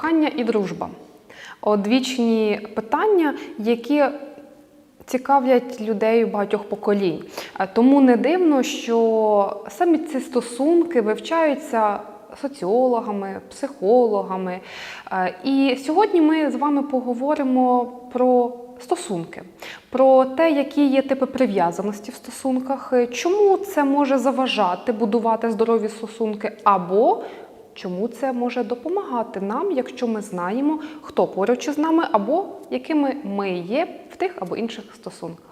Кохання і дружба. Одвічні питання, які цікавлять людей багатьох поколінь. Е, Тому не дивно, що самі ці стосунки вивчаються соціологами, психологами. Е, І сьогодні ми з вами поговоримо про стосунки, про те, які є типи прив'язаності в стосунках, е, чому це може заважати будувати здорові стосунки, або чому це може допомагати нам, якщо ми знаємо, хто поруч із нами, або якими ми є в тих або інших стосунках.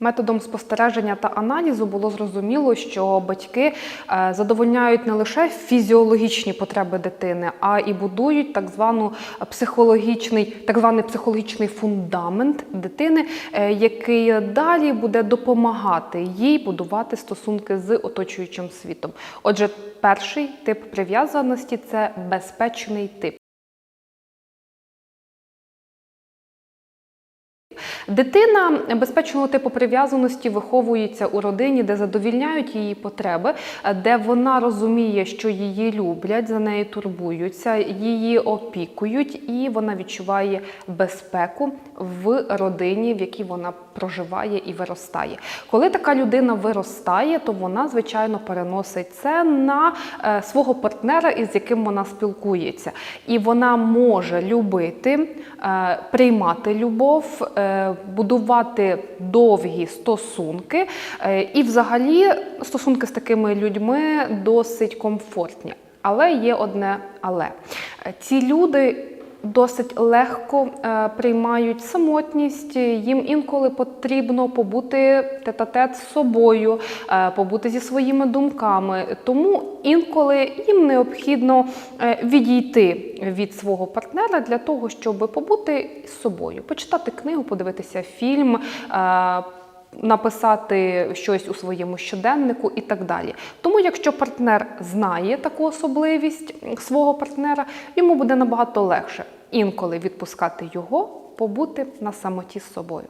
Методом спостереження та аналізу було зрозуміло, що батьки е, задовольняють не лише фізіологічні потреби дитини, а і будують так звану психологічний, так званий психологічний фундамент дитини, е, який далі буде допомагати їй будувати стосунки з оточуючим світом. Отже, перший тип прив'язаності це безпечний тип. Дитина безпечного типу прив'язаності виховується у родині, де задовільняють її потреби, де вона розуміє, що її люблять, за нею турбуються, її опікують, і вона відчуває безпеку в родині, в якій вона проживає і виростає. Коли така людина виростає, то вона звичайно переносить це на е, свого партнера, із яким вона спілкується, і вона може любити, е, приймати любов. Будувати довгі стосунки, е, і взагалі стосунки з такими людьми досить комфортні. Але є одне але Е, ці люди. Досить легко е, приймають самотність, їм інколи потрібно побути тет-а-тет з собою, е, побути зі своїми думками. Тому інколи їм необхідно е, відійти від свого партнера для того, щоб побути з собою, почитати книгу, подивитися фільм. Написати щось у своєму щоденнику і так далі. Тому, якщо партнер знає таку особливість свого партнера, йому буде набагато легше інколи відпускати його, побути на самоті з собою.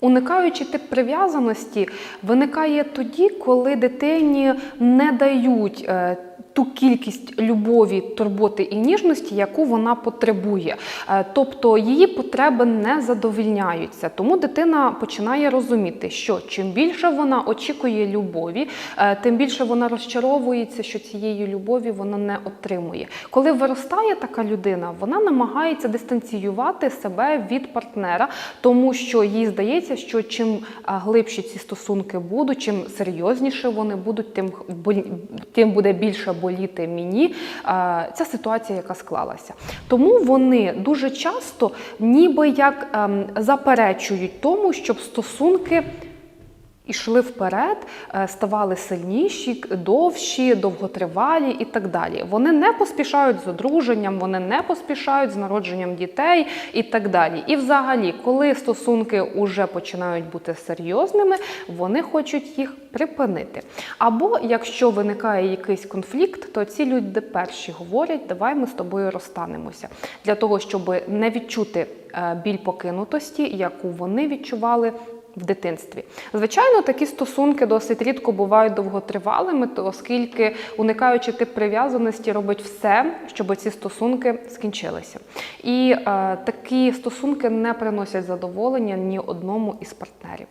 Уникаючи тип прив'язаності, виникає тоді, коли дитині не дають е, ту кількість любові, турботи і ніжності, яку вона потребує. Е, тобто її потреби не задовільняються. Тому дитина починає розуміти, що чим більше вона очікує любові, е, тим більше вона розчаровується, що цієї любові вона не отримує. Коли виростає така людина, вона намагається дистанціювати себе від партнера, тому що їй здається, що чим е, глибші ці стосунки будуть, чим серйозніше вони будуть, тим тим буде більше боліти мені е, ця ситуація, яка склалася. Тому вони дуже часто ніби як ем, заперечують тому, щоб стосунки. Ішли вперед, е, ставали сильніші, довші, довготривалі і так далі. Вони не поспішають з одруженням, вони не поспішають з народженням дітей і так далі. І взагалі, коли стосунки вже починають бути серйозними, вони хочуть їх припинити. Або якщо виникає якийсь конфлікт, то ці люди перші говорять, давай ми з тобою розстанемося для того, щоб не відчути е, біль покинутості, яку вони відчували в дитинстві. Звичайно, такі стосунки досить рідко бувають довготривалими, оскільки уникаючи тип прив'язаності робить все, щоб ці стосунки скінчилися. І е, такі стосунки не приносять задоволення ні одному із партнерів.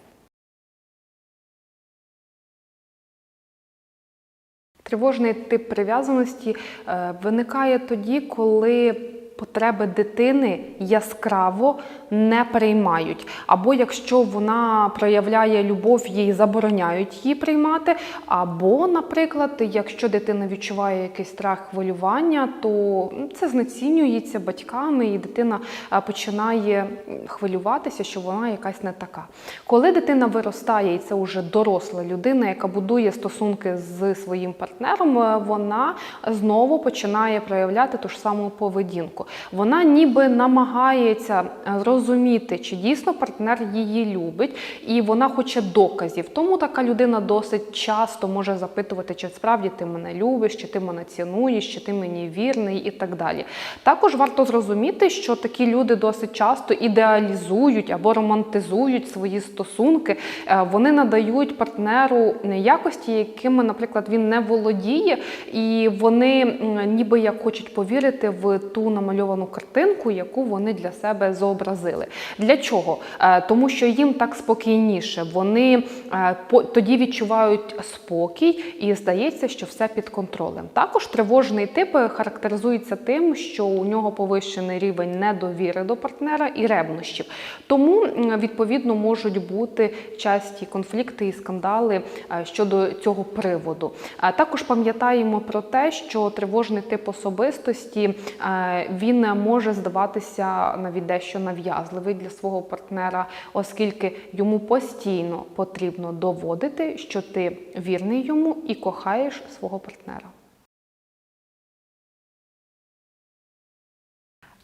Тривожний тип прив'язаності е, виникає тоді, коли потреби дитини яскраво не приймають. Або якщо вона проявляє любов, їй забороняють її приймати. Або, наприклад, якщо дитина відчуває якийсь страх хвилювання, то це знецінюється батьками, і дитина е, починає хвилюватися, що вона якась не така. Коли дитина виростає, і це вже доросла людина, яка будує стосунки з своїм партнером, е, вона знову починає проявляти ту ж саму поведінку. Вона ніби намагається е, зрозуміти, чи дійсно партнер її любить, і вона хоче доказів. Тому така людина досить часто може запитувати, чи справді ти мене любиш, чи ти мене цінуєш, чи ти мені вірний і так далі. Також варто зрозуміти, що такі люди досить часто ідеалізують або романтизують свої стосунки. Е, Вони надають партнеру якості, якими, наприклад, він не володіє, і вони ніби як хочуть повірити в ту намальовану картинку, яку вони для себе зобразили. Для чого? Е, Тому що їм так спокійніше. Вони е, тоді відчувають спокій і здається, що все під контролем. Також тривожний тип е, характеризується тим, що у нього повищений рівень недовіри до партнера і ревнощів. Тому відповідно можуть бути часті конфлікти і скандали щодо цього приводу. Також пам'ятаємо про те, що тривожний тип особистості е, він може здаватися навіть дещо нав'язливий для свого партнера, оскільки йому постійно потрібно доводити, що ти вірний йому і кохаєш свого партнера.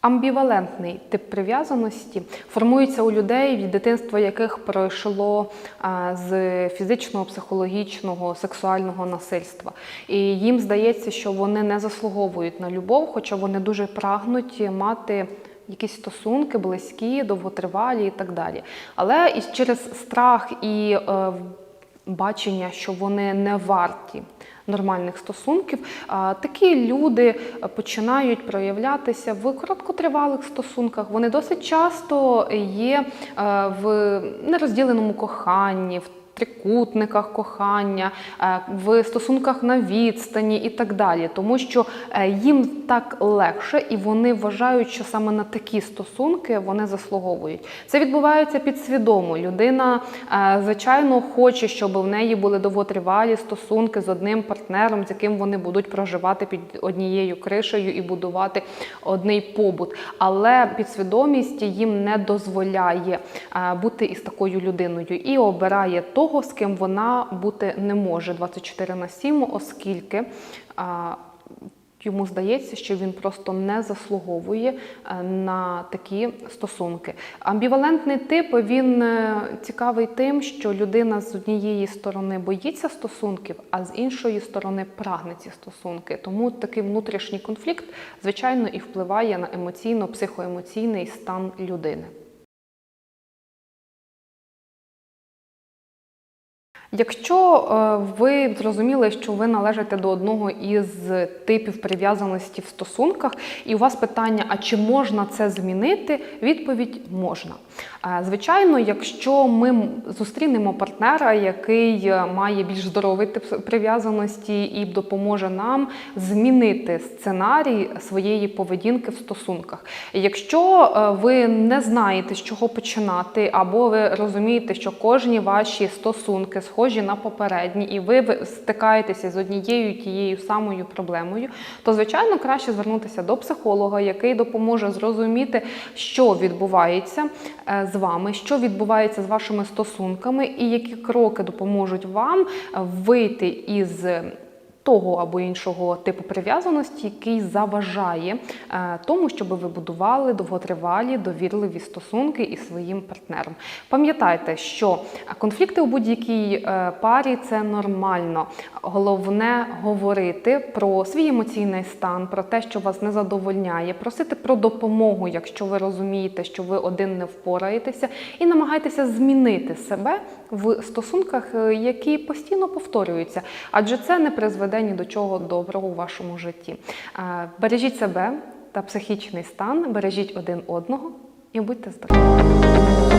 Амбівалентний тип прив'язаності формується у людей, від дитинства яких пройшло з фізичного, психологічного, сексуального насильства. І їм здається, що вони не заслуговують на любов, хоча вони дуже прагнуть мати якісь стосунки близькі, довготривалі і так далі. Але і через страх і е, бачення, що вони не варті нормальних стосунків, такі люди починають проявлятися в короткотривалих стосунках. Вони досить часто є е, в нерозділеному коханні. в Трикутниках кохання, е, в стосунках на відстані і так далі, тому що е, їм так легше, і вони вважають, що саме на такі стосунки вони заслуговують. Це відбувається підсвідомо. Людина, е, звичайно, хоче, щоб в неї були довготривалі стосунки з одним партнером, з яким вони будуть проживати під однією кришею і будувати одний побут. Але підсвідомість їм не дозволяє бути із такою людиною і обирає того, з ким вона бути не може 24 на 7, оскільки йому здається, що він просто не заслуговує е, на такі стосунки. Амбівалентний тип він е, цікавий тим, що людина з однієї сторони боїться стосунків, а з іншої сторони прагне ці стосунки. Тому такий внутрішній конфлікт, звичайно, і впливає на емоційно-психоемоційний стан людини. Якщо е, ви зрозуміли, що ви належите до одного із типів прив'язаності в стосунках, і у вас питання, а чи можна це змінити? Відповідь можна. Е, Звичайно, якщо ми зустрінемо партнера, який е, має більш здоровий тип прив'язаності і допоможе нам змінити сценарій своєї поведінки в стосунках. Якщо ви не знаєте, з чого починати, або ви розумієте, що кожні ваші стосунки схожі на попередні, і ви стикаєтеся з однією тією самою проблемою, то звичайно краще звернутися до психолога, який допоможе зрозуміти, що відбувається е, з вами, що відбувається з вашими стосунками, і які кроки допоможуть вам вийти із того або іншого типу прив'язаності, який заважає е, тому, щоб ви будували довготривалі довірливі стосунки із своїм партнером. Пам'ятайте, що конфлікти у будь-якій е, парі це нормально. Головне говорити про свій емоційний стан, про те, що вас не задовольняє, просити про допомогу, якщо ви розумієте, що ви один не впораєтеся, і намагайтеся змінити себе в стосунках, е, які постійно повторюються, адже це не призведе ні до чого доброго у вашому житті. Е, Бережіть себе та психічний стан, бережіть один одного і будьте здорові!